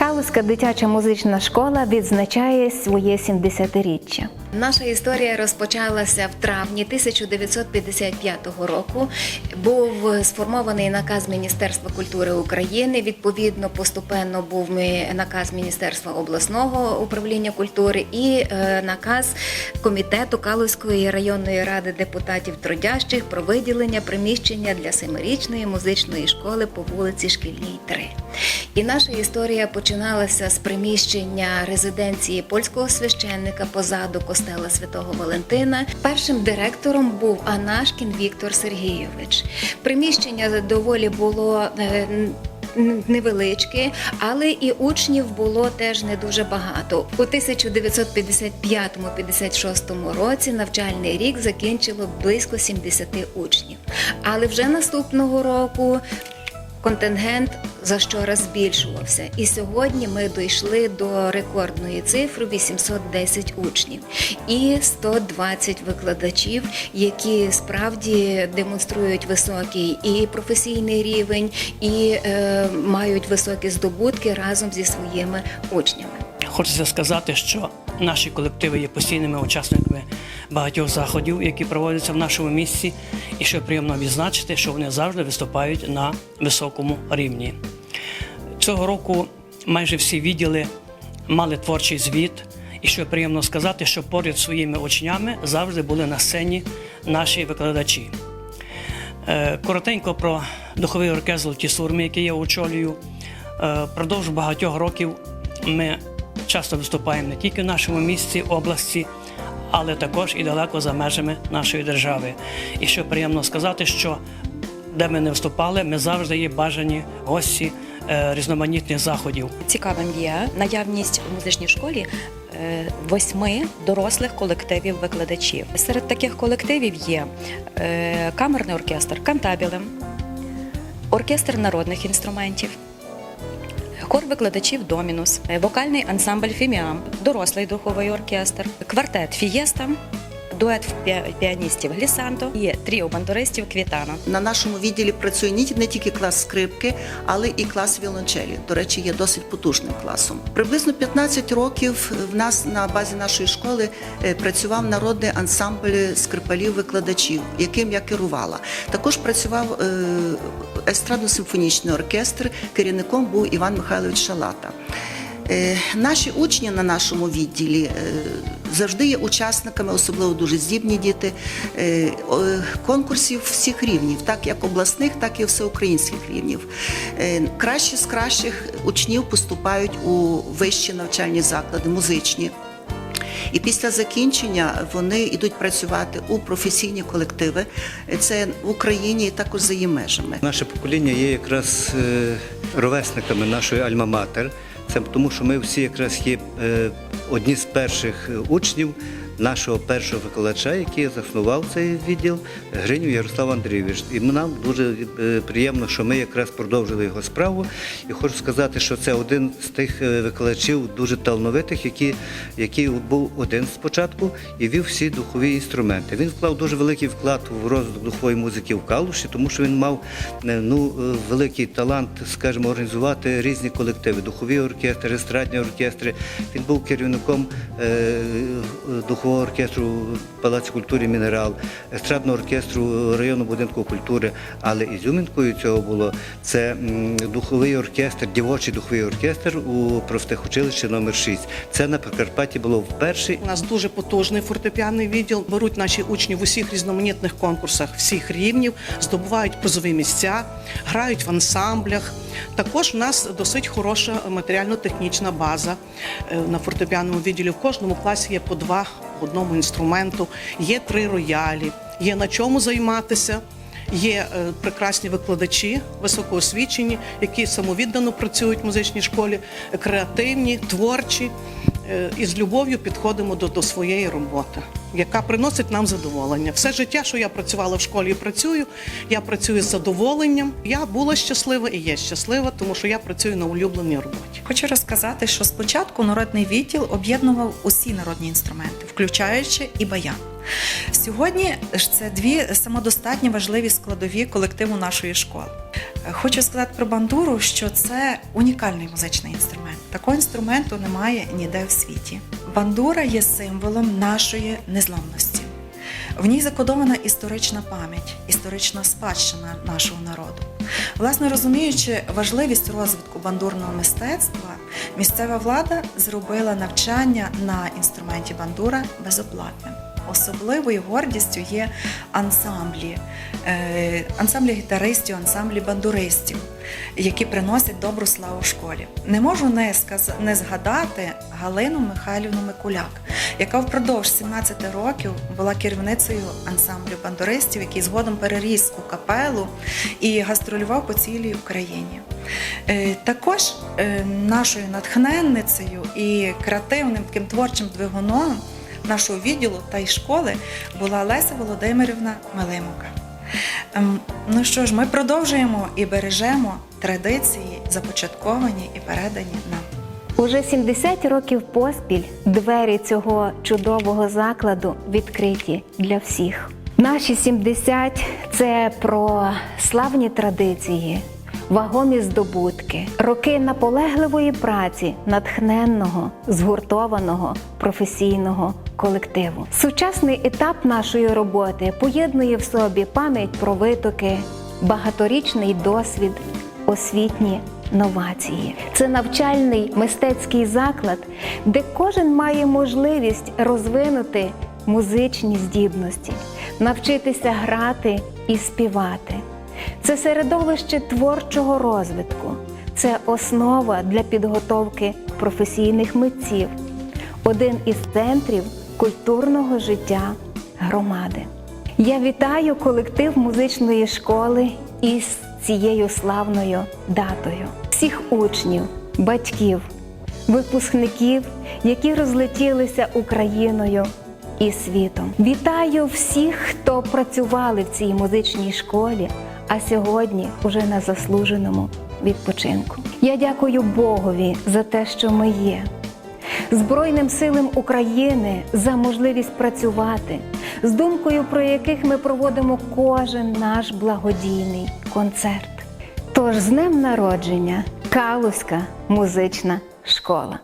Калузька дитяча музична школа відзначає своє 70-річчя. Наша історія розпочалася в травні 1955 року. Був сформований наказ Міністерства культури України. Відповідно, поступенно був наказ Міністерства обласного управління культури і е, наказ комітету Калузької районної ради депутатів трудящих про виділення приміщення для семирічної музичної школи по вулиці Шкільній 3. І наша історія починалася з приміщення резиденції польського священника позаду костела Святого Валентина. Першим директором був Анашкін Віктор Сергійович. Приміщення доволі було. е, Невеличке, але і учнів було теж не дуже багато. У 1955-56 році навчальний рік закінчило близько 70 учнів. Але вже наступного року контингент за щораз збільшувався. І сьогодні ми дійшли до рекордної цифри 810 учнів і 120 викладачів, які справді демонструють високий і професійний рівень, і е, мають високі здобутки разом зі своїми учнями. Хочеться сказати, що наші колективи є постійними учасниками багатьох заходів, які проводяться в нашому місті, і що приємно відзначити, що вони завжди виступають на високому рівні. Цього року майже всі відділи мали творчий звіт, і що приємно сказати, що поряд своїми учнями завжди були на сцені наші викладачі. Е, Коротенько про духовий оркестр «Золоті сурми, який я очолюю. Е, Продовж багатьох років ми часто виступаємо не тільки в нашому місті, області, але також і далеко за межами нашої держави. І що приємно сказати, що де ми не виступали, ми завжди є бажані гості е, різноманітних заходів. Цікавим є наявність у музичній школі е, восьми дорослих колективів викладачів. Серед таких колективів є е, камерний оркестр Кантабілем, оркестр народних інструментів. Хор викладачів Домінус, вокальний ансамбль Фіміам, дорослий духовий оркестр, квартет Фієста, дует піаністів Глісанто і тріо бандуристів Квітана. На нашому відділі працює не тільки клас скрипки, але і клас віолончелі. До речі, є досить потужним класом. Приблизно 15 років в нас на базі нашої школи е, працював народний ансамбль скрипалів-викладачів, яким я керувала. Також працював е, естрадно-симфонічний оркестр. Керівником був Іван Михайлович Шалата. Е, Наші учні на нашому відділі е, завжди є учасниками, особливо дуже здібні діти, е, конкурсів всіх рівнів, так як обласних, так і всеукраїнських рівнів. Кращі з кращих учнів поступають у вищі навчальні заклади, музичні. І після закінчення вони йдуть працювати у професійні колективи. Це в Україні і також за її межами. Наше покоління є якраз е, ровесниками нашої альма-матер. Це тому, що ми всі якраз є е, одні з перших е, учнів нашого першого викладача, який заснував цей відділ Гринів Ярослав Андрійович. І нам дуже е, приємно, що ми якраз продовжили його справу. І хочу сказати, що це один з тих е, викладачів дуже талановитих, які, який був один спочатку і вів всі духові інструменти. Він вклав дуже великий вклад в розвиток духової музики в Калуші, тому що він мав е, ну, великий талант, скажімо, організувати різні колективи, духові оркестри, естрадні оркестри. Він був керівником е, духового оркестру Палаці культури Мінерал, естрадного оркестру районного будинку культури. Але ізюмінкою цього було це духовий оркестр, дівочий духовий оркестр у профтехучилищі номер 6 Це на Прикарпатті було вперше. У нас дуже потужний фортепіанний відділ. Беруть наші учні в усіх різноманітних конкурсах всіх рівнів, здобувають призові місця, грають в ансамблях. Також у нас досить хороша матеріально-технічна база е, на фортепіанному відділі. В кожному класі є по два одному інструменту, є три роялі, є на чому займатися. Є е, прекрасні викладачі, високоосвічені, які самовіддано працюють в музичній школі, креативні, творчі. Е, І з любов'ю підходимо до, до своєї роботи, яка приносить нам задоволення. Все життя, що я працювала в школі працюю, я працюю з задоволенням. Я була щаслива і є щаслива, тому що я працюю на улюбленій роботі. Хочу розказати, що спочатку народний відділ об'єднував усі народні інструменти, включаючи і баян. Сьогодні ж це дві самодостатні важливі складові колективу нашої школи. Хочу сказати про бандуру, що це унікальний музичний інструмент. Такого інструменту немає ніде в світі. Бандура є символом нашої незламності. В ній закодована історична пам'ять, історична спадщина нашого народу. Власне розуміючи важливість розвитку бандурного мистецтва, місцева влада зробила навчання на інструменті бандура безоплатним. Особливою гордістю є ансамблі, е, ансамблі гітаристів, ансамблі бандуристів, які приносять добру славу школі. Не можу не, сказ... не згадати Галину Михайлівну Микуляк, яка впродовж 17 років була керівницею ансамблю бандуристів, який згодом переріс у капелу і гастролював по цілій Україні. Е, Також е, нашою натхненницею і креативним таким творчим двигуном нашого відділу та й школи була Леся Володимирівна Мелимука. Ем, Ну що ж, ми продовжуємо і бережемо традиції, започатковані і передані нам. Уже 70 років поспіль двері цього чудового закладу відкриті для всіх. Наші 70 – це про славні традиції, вагомі здобутки, роки наполегливої праці, натхненного, згуртованого, професійного колективу. Сучасний етап нашої роботи поєднує в собі пам'ять про витоки, багаторічний досвід, освітні новації. Це навчальний мистецький заклад, де кожен має можливість розвинути музичні здібності, навчитися грати і співати. Це середовище творчого розвитку, це основа для підготовки професійних митців, один із центрів культурного життя громади. Я вітаю колектив музичної школи із цією славною датою, всіх учнів, батьків, випускників, які розлетілися Україною і світом. Вітаю всіх, хто працювали в цій музичній школі, а сьогодні уже на заслуженому відпочинку. Я дякую Богові за те, що ми є. Збройним силам України за можливість працювати, з думкою, про яких ми проводимо кожен наш благодійний концерт. Тож з днем народження Калузька музична школа.